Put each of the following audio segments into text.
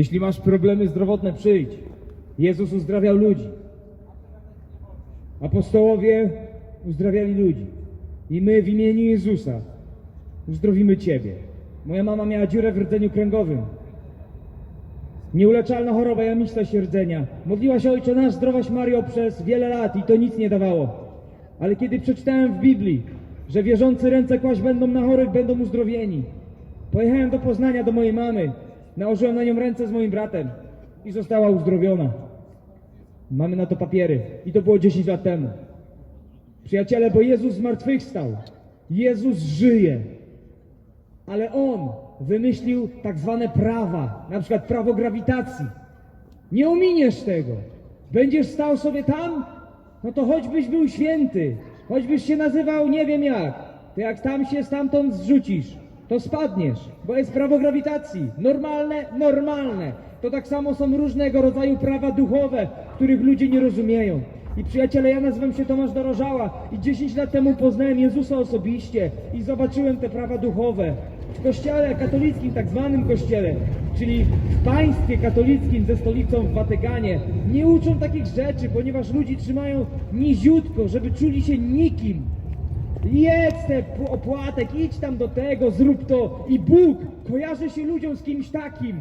Jeśli masz problemy zdrowotne, przyjdź. Jezus uzdrawiał ludzi. Apostołowie uzdrawiali ludzi. I my w imieniu Jezusa uzdrowimy Ciebie. Moja mama miała dziurę w rdzeniu kręgowym. Nieuleczalna choroba jamiczna się rdzenia. Modliła się Ojcze Nasz, zdrowaś Mario przez wiele lat i to nic nie dawało. Ale kiedy przeczytałem w Biblii, że wierzący ręce kłaść będą na chorych, będą uzdrowieni. Pojechałem do Poznania do mojej mamy. Nałożyłem na nią ręce z moim bratem i została uzdrowiona. Mamy na to papiery. I to było 10 lat temu. Przyjaciele, bo Jezus zmartwychwstał. Jezus żyje. Ale On wymyślił tak zwane prawa, na przykład prawo grawitacji. Nie ominiesz tego. Będziesz stał sobie tam, no to choćbyś był święty, choćbyś się nazywał nie wiem jak, to jak tam się stamtąd zrzucisz, to spadniesz, bo jest prawo grawitacji. Normalne, normalne. To tak samo są różnego rodzaju prawa duchowe, których ludzie nie rozumieją. I przyjaciele, ja nazywam się Tomasz Dorożała i 10 lat temu poznałem Jezusa osobiście i zobaczyłem te prawa duchowe. W kościele katolickim, tak zwanym kościele, czyli w państwie katolickim ze stolicą w Watykanie, nie uczą takich rzeczy, ponieważ ludzi trzymają niziutko, żeby czuli się nikim. Jedz te opłatek, idź tam do tego, zrób to i Bóg kojarzy się ludziom z kimś takim.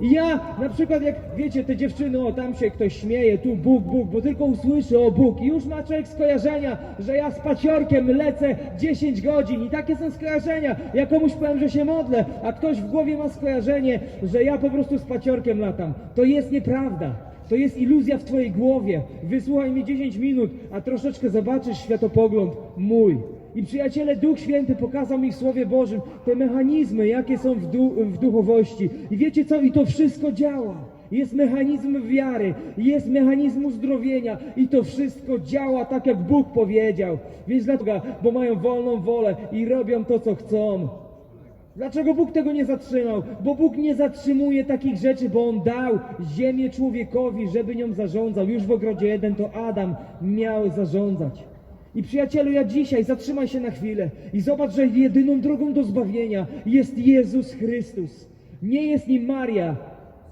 I ja na przykład jak wiecie, te dziewczyny, o tam się ktoś śmieje, tu Bóg, Bóg, bo tylko usłyszy o Bóg i już ma człowiek skojarzenia, że ja z paciorkiem lecę 10 godzin i takie są skojarzenia. Ja komuś powiem, że się modlę, a ktoś w głowie ma skojarzenie, że ja po prostu z paciorkiem latam. To jest nieprawda. To jest iluzja w twojej głowie. Wysłuchaj mnie 10 minut, a troszeczkę zobaczysz światopogląd mój. I przyjaciele, Duch Święty pokazał mi w Słowie Bożym te mechanizmy, jakie są w, du w duchowości. I wiecie co? I to wszystko działa. Jest mechanizm wiary, jest mechanizm uzdrowienia i to wszystko działa tak, jak Bóg powiedział. Więc dlatego, bo mają wolną wolę i robią to, co chcą. Dlaczego Bóg tego nie zatrzymał? Bo Bóg nie zatrzymuje takich rzeczy, bo On dał ziemię człowiekowi, żeby nią zarządzał. Już w ogrodzie jeden to Adam miał zarządzać. I przyjacielu, ja dzisiaj zatrzymaj się na chwilę i zobacz, że jedyną drogą do zbawienia jest Jezus Chrystus. Nie jest nim Maria,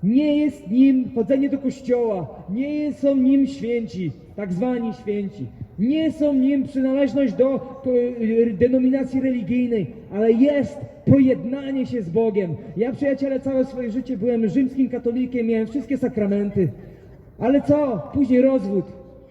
nie jest nim chodzenie do kościoła, nie są nim święci, tak zwani święci. Nie są nim przynależność do e, denominacji religijnej, ale jest pojednanie się z Bogiem. Ja, przyjaciele, całe swoje życie byłem rzymskim katolikiem, miałem wszystkie sakramenty. Ale co? Później rozwód,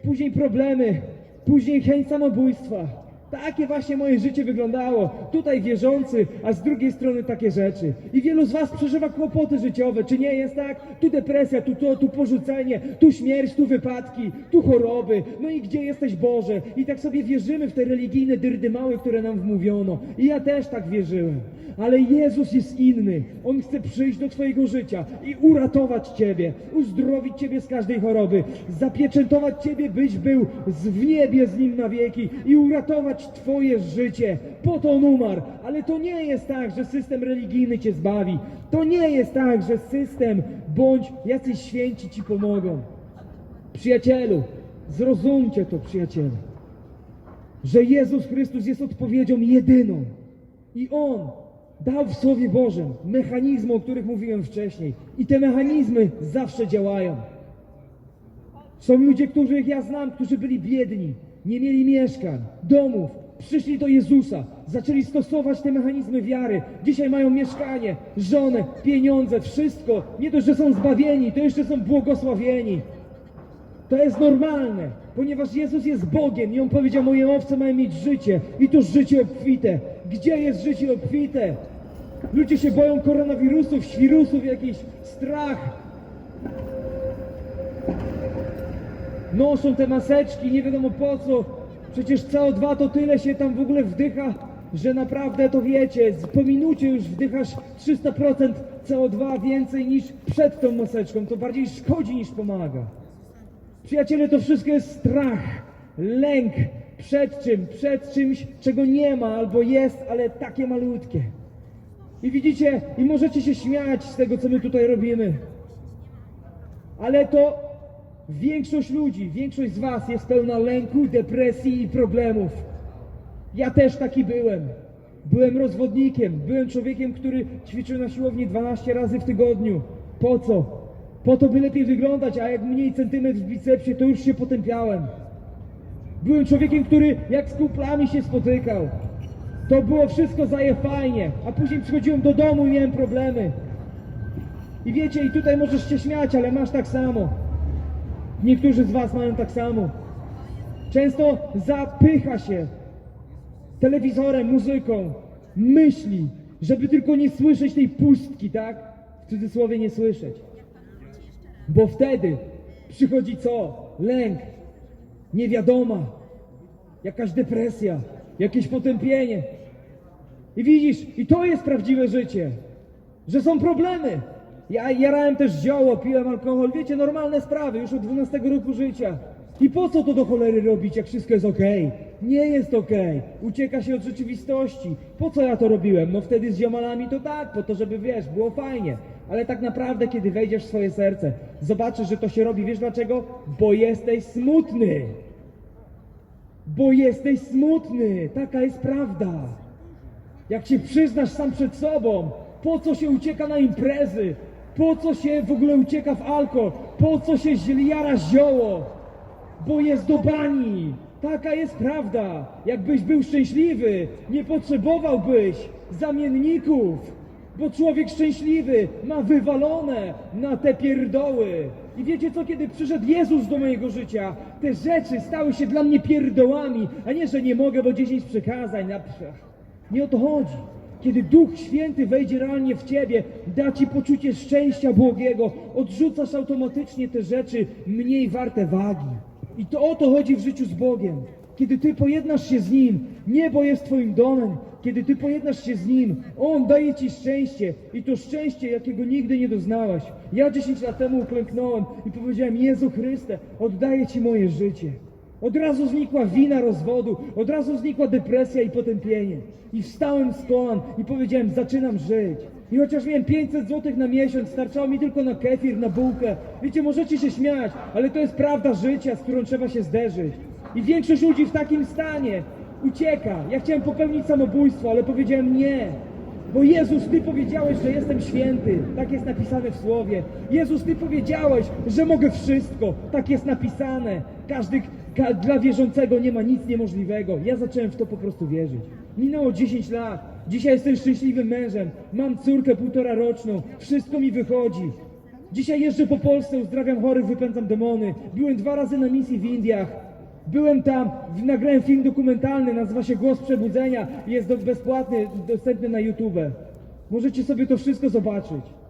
później problemy, później chęć samobójstwa. Takie właśnie moje życie wyglądało. Tutaj wierzący, a z drugiej strony takie rzeczy. I wielu z Was przeżywa kłopoty życiowe, czy nie jest tak? Tu depresja, tu to, tu porzucenie, tu śmierć, tu wypadki, tu choroby. No i gdzie jesteś Boże? I tak sobie wierzymy w te religijne dyrdymały, które nam wmówiono. I ja też tak wierzyłem. Ale Jezus jest inny. On chce przyjść do Twojego życia i uratować Ciebie, uzdrowić Ciebie z każdej choroby, zapieczętować Ciebie, byś był w niebie z Nim na wieki i uratować Twoje życie. Po to On umarł. Ale to nie jest tak, że system religijny Cię zbawi. To nie jest tak, że system bądź jacyś święci Ci pomogą. Przyjacielu, zrozumcie to, przyjaciele że Jezus Chrystus jest odpowiedzią jedyną. I On dał w Słowie Bożym mechanizmy, o których mówiłem wcześniej. I te mechanizmy zawsze działają. Są ludzie, których ja znam, którzy byli biedni, nie mieli mieszkań, domów, przyszli do Jezusa, zaczęli stosować te mechanizmy wiary. Dzisiaj mają mieszkanie, żonę, pieniądze, wszystko. Nie dość, że są zbawieni, to jeszcze są błogosławieni. To jest normalne, ponieważ Jezus jest Bogiem i On powiedział, moje owce mają mieć życie i to życie obfite. Gdzie jest życie obfite? Ludzie się boją koronawirusów, świrusów, jakiś strach. Noszą te maseczki, nie wiadomo po co. Przecież CO2 to tyle się tam w ogóle wdycha, że naprawdę to wiecie, po minucie już wdychasz 300% CO2 więcej niż przed tą maseczką. To bardziej szkodzi niż pomaga. Przyjaciele, to wszystko jest strach, lęk. Przed czym? Przed czymś, czego nie ma albo jest, ale takie malutkie. I widzicie, i możecie się śmiać z tego, co my tutaj robimy. Ale to większość ludzi, większość z Was jest pełna lęku, depresji i problemów. Ja też taki byłem. Byłem rozwodnikiem, byłem człowiekiem, który ćwiczył na siłowni 12 razy w tygodniu. Po co? Po to, by lepiej wyglądać, a jak mniej centymetr w bicepsie, to już się potępiałem. Byłem człowiekiem, który jak z kuplami się spotykał. To było wszystko zaje fajnie, a później przychodziłem do domu i miałem problemy. I wiecie, i tutaj możesz się śmiać, ale masz tak samo. Niektórzy z was mają tak samo. Często zapycha się telewizorem, muzyką, myśli, żeby tylko nie słyszeć tej pustki, tak? W cudzysłowie nie słyszeć. Bo wtedy przychodzi co? Lęk, niewiadoma, jakaś depresja, jakieś potępienie. I widzisz, i to jest prawdziwe życie, że są problemy. Ja jarałem też zioło, piłem alkohol, wiecie, normalne sprawy, już od 12 roku życia. I po co to do cholery robić, jak wszystko jest okej? Nie jest okej. Ucieka się od rzeczywistości. Po co ja to robiłem? No wtedy z ziomalami to tak, po to, żeby wiesz, było fajnie. Ale tak naprawdę, kiedy wejdziesz w swoje serce, zobaczysz, że to się robi, wiesz dlaczego? Bo jesteś smutny. Bo jesteś smutny. Taka jest prawda. Jak się przyznasz sam przed sobą, po co się ucieka na imprezy? Po co się w ogóle ucieka w alkohol? Po co się jara zioło? Bo jest do bani. Taka jest prawda. Jakbyś był szczęśliwy, nie potrzebowałbyś zamienników. Bo człowiek szczęśliwy ma wywalone na te pierdoły. I wiecie co, kiedy przyszedł Jezus do mojego życia, te rzeczy stały się dla mnie pierdołami, a nie, że nie mogę, bo 10 przekazań na Nie o to chodzi. Kiedy Duch Święty wejdzie realnie w Ciebie, da Ci poczucie szczęścia błogiego, odrzucasz automatycznie te rzeczy mniej warte wagi. I to o to chodzi w życiu z Bogiem. Kiedy Ty pojednasz się z Nim, niebo jest Twoim domem. Kiedy Ty pojednasz się z Nim, On daje Ci szczęście. I to szczęście, jakiego nigdy nie doznałaś. Ja 10 lat temu uklęknąłem i powiedziałem, Jezu Chryste, oddaję Ci moje życie. Od razu znikła wina rozwodu, od razu znikła depresja i potępienie. I wstałem z kolan i powiedziałem, zaczynam żyć. I chociaż miałem 500 zł na miesiąc, starczało mi tylko na kefir, na bułkę. Wiecie, możecie się śmiać, ale to jest prawda życia, z którą trzeba się zderzyć. I większość ludzi w takim stanie ucieka. Ja chciałem popełnić samobójstwo, ale powiedziałem nie. Bo Jezus, Ty powiedziałeś, że jestem święty. Tak jest napisane w Słowie. Jezus, Ty powiedziałeś, że mogę wszystko. Tak jest napisane. Każdy, ka, dla wierzącego nie ma nic niemożliwego. Ja zacząłem w to po prostu wierzyć. Minęło 10 lat. Dzisiaj jestem szczęśliwym mężem. Mam córkę półtora roczną. Wszystko mi wychodzi. Dzisiaj jeżdżę po Polsce, uzdrawiam chorych, wypędzam demony. Byłem dwa razy na misji w Indiach. Byłem tam, nagrałem film dokumentalny, nazywa się Głos Przebudzenia, jest bezpłatny, dostępny na YouTube. Możecie sobie to wszystko zobaczyć.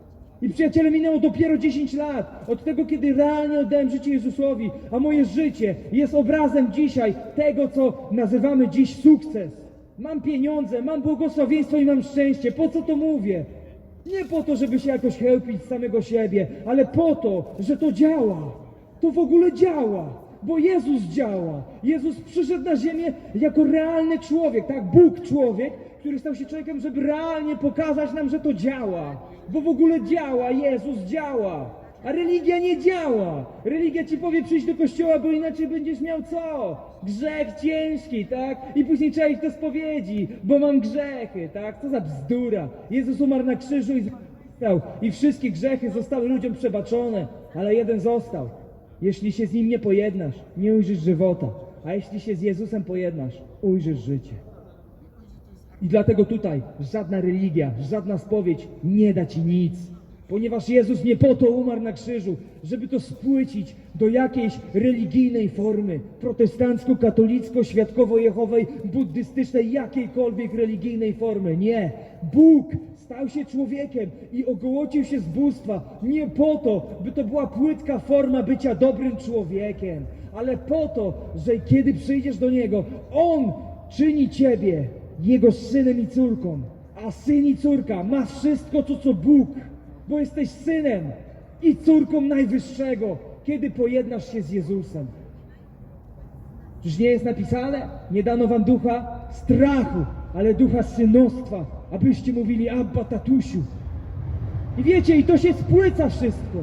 I przyjaciele, minęło dopiero 10 lat od tego, kiedy realnie oddałem życie Jezusowi, a moje życie jest obrazem dzisiaj tego, co nazywamy dziś sukces. Mam pieniądze, mam błogosławieństwo i mam szczęście. Po co to mówię? Nie po to, żeby się jakoś chełpić z samego siebie, ale po to, że to działa. To w ogóle działa, bo Jezus działa. Jezus przyszedł na ziemię jako realny człowiek, tak? Bóg człowiek, który stał się człowiekiem, żeby realnie pokazać nam, że to działa. Bo w ogóle działa, Jezus działa. A religia nie działa. Religia ci powie przyjść do kościoła, bo inaczej będziesz miał co? Grzech ciężki, tak? I później trzeba iść do spowiedzi, bo mam grzechy, tak? Co za bzdura. Jezus umarł na krzyżu i został. I wszystkie grzechy zostały ludziom przebaczone, ale jeden został. Jeśli się z nim nie pojednasz, nie ujrzysz żywota. A jeśli się z Jezusem pojednasz, ujrzysz życie. I dlatego tutaj żadna religia, żadna spowiedź nie da ci nic. Ponieważ Jezus nie po to umarł na krzyżu, żeby to spłycić do jakiejś religijnej formy, protestancko-katolicko-świadkowo-jehowej, buddystycznej, jakiejkolwiek religijnej formy. Nie. Bóg stał się człowiekiem i ogołocił się z bóstwa nie po to, by to była płytka forma bycia dobrym człowiekiem, ale po to, że kiedy przyjdziesz do Niego, On czyni Ciebie Jego synem i córką. A syn i córka ma wszystko to, co Bóg, bo jesteś synem i córką Najwyższego, kiedy pojednasz się z Jezusem. Czyż nie jest napisane? Nie dano wam ducha strachu, ale ducha synostwa, abyście mówili Abba, tatusiu. I wiecie, i to się spłyca wszystko.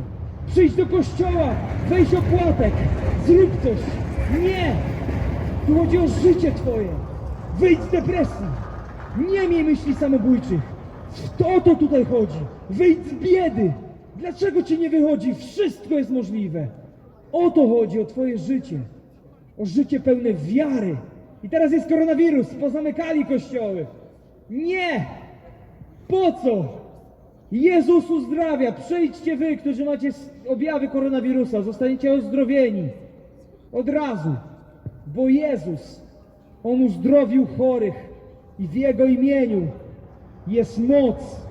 Przyjdź do kościoła, weź opłatek, zrób coś. Nie! Tu chodzi o życie twoje. Wyjdź z depresji. Nie miej myśli samobójczych. O to tutaj chodzi. Wyjdź z biedy. Dlaczego ci nie wychodzi? Wszystko jest możliwe. O to chodzi, o twoje życie. O życie pełne wiary. I teraz jest koronawirus, pozamykali kościoły. Nie! Po co? Jezus uzdrawia. Przyjdźcie wy, którzy macie objawy koronawirusa, zostaniecie uzdrowieni. Od razu. Bo Jezus, On uzdrowił chorych i w Jego imieniu jest moc.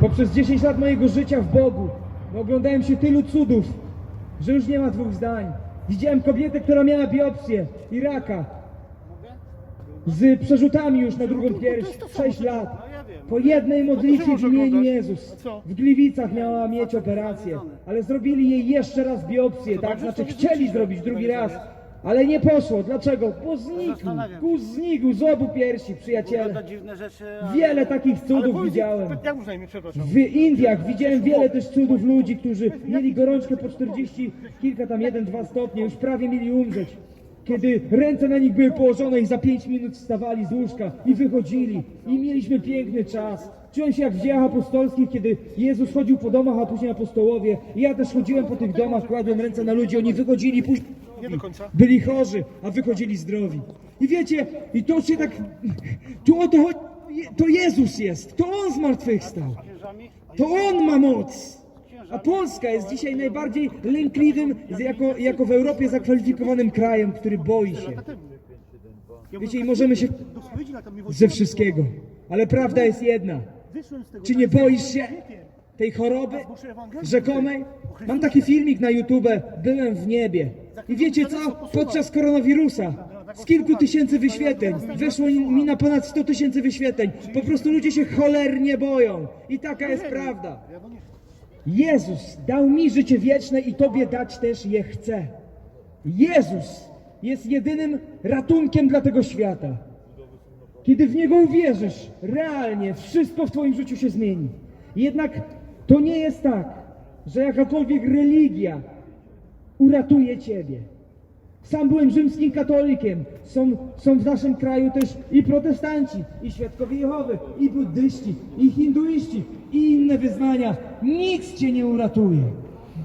Poprzez 10 lat mojego życia w Bogu oglądałem się tylu cudów, że już nie ma dwóch zdań. Widziałem kobietę, która miała biopsję i raka. Z przerzutami już na drugą pierś. 6 lat. Po jednej modlitwie w imieniu Jezus. W Gliwicach miała mieć operację, ale zrobili jej jeszcze raz biopsję, tak? Znaczy chcieli zrobić drugi raz, ale nie poszło. Dlaczego? Bo znikł. Kus znikł z obu piersi, przyjaciele. Gada dziwne rzeczy. ale- Wiele takich Ale cudów widziałem. Jak można imię, przepraszam? W Indiach widziałem wiele też cudów ludzi, którzy mieli gorączkę po 40, kilka tam, jeden, dwa stopnie, już prawie mieli umrzeć. Kiedy ręce na nich były położone i za 5 minut wstawali z łóżka i wychodzili. I mieliśmy piękny czas. Czułem się jak w dziejach apostolskich, kiedy Jezus chodził po domach, a później apostołowie. I ja też chodziłem po tych domach, kładłem ręce na ludzi, oni wychodzili, później byli chorzy, a wychodzili zdrowi. I wiecie, i to się tak, tu o to chodzi, to Jezus jest, to On zmartwychwstał. To on ma moc! A Polska jest dzisiaj najbardziej lękliwym, jako, jako w Europie zakwalifikowanym krajem, który boi się. Wiecie, i możemy się ze wszystkiego. Ale prawda jest jedna. Czy nie boisz się tej choroby rzekomej? Mam taki filmik na YouTube, byłem w niebie. I wiecie co? Podczas koronawirusa z kilku tysięcy wyświetleń weszło mi na ponad 100 tysięcy wyświetleń. Po prostu ludzie się cholernie boją. I taka jest prawda. Jezus dał mi życie wieczne i Tobie dać też je chce. Jezus jest jedynym ratunkiem dla tego świata. Kiedy w Niego uwierzysz, realnie wszystko w Twoim życiu się zmieni. Jednak to nie jest tak, że jakakolwiek religia uratuje Ciebie. Sam byłem rzymskim katolikiem. Są, są w naszym kraju też i protestanci, i świadkowie Jehowy, i buddyści, i hinduiści, i inne wyznania. Nic Cię nie uratuje,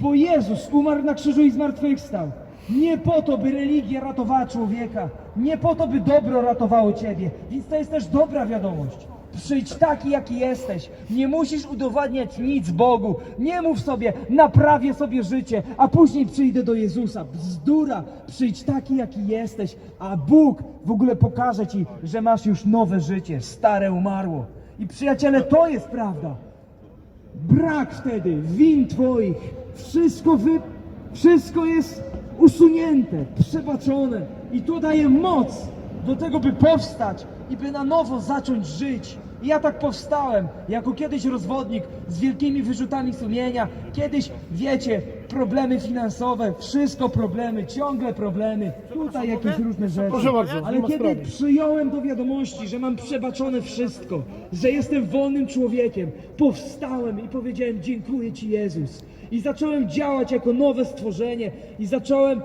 bo Jezus umarł na krzyżu i zmartwychwstał. Nie po to, by religia ratowała człowieka, nie po to, by dobro ratowało Ciebie. Więc to jest też dobra wiadomość. Przyjdź taki, jaki jesteś. Nie musisz udowadniać nic Bogu. Nie mów sobie, naprawię sobie życie, a później przyjdę do Jezusa. Bzdura. Przyjdź taki, jaki jesteś, a Bóg w ogóle pokaże ci, że masz już nowe życie. Stare umarło. I przyjaciele, to jest prawda. Brak wtedy win Twoich. Wszystko wy... Wszystko jest usunięte, przebaczone. I to daje moc do tego, by powstać i by na nowo zacząć żyć. I ja tak powstałem, jako kiedyś rozwodnik z wielkimi wyrzutami sumienia. Kiedyś, wiecie, problemy finansowe, wszystko problemy, ciągle problemy. Tutaj jakieś różne rzeczy. Proszę bardzo, nie Ale ma kiedy sprawy. przyjąłem do wiadomości, że mam przebaczone wszystko, że jestem wolnym człowiekiem, powstałem i powiedziałem dziękuję Ci Jezus. I zacząłem działać jako nowe stworzenie i zacząłem,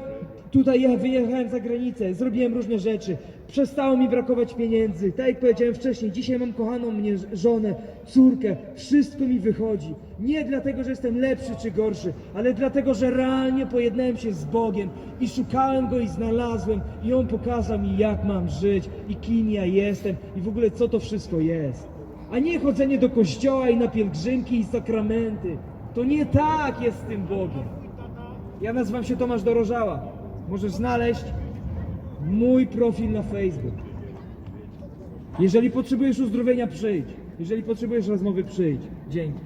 tutaj ja wyjechałem za granicę, zrobiłem różne rzeczy, przestało mi brakować pieniędzy, tak jak powiedziałem wcześniej, dzisiaj mam kochaną mnie żonę, córkę, wszystko mi wychodzi. Nie dlatego, że jestem lepszy czy gorszy, ale dlatego, że realnie pojednałem się z Bogiem i szukałem Go i znalazłem i On pokazał mi jak mam żyć i kim ja jestem i w ogóle co to wszystko jest. A nie chodzenie do kościoła i na pielgrzymki i sakramenty. To nie tak jest z tym Bogiem. Ja nazywam się Tomasz Dorożała. Możesz znaleźć mój profil na Facebook. Jeżeli potrzebujesz uzdrowienia, przyjdź. Jeżeli potrzebujesz rozmowy, przyjdź. Dzięki.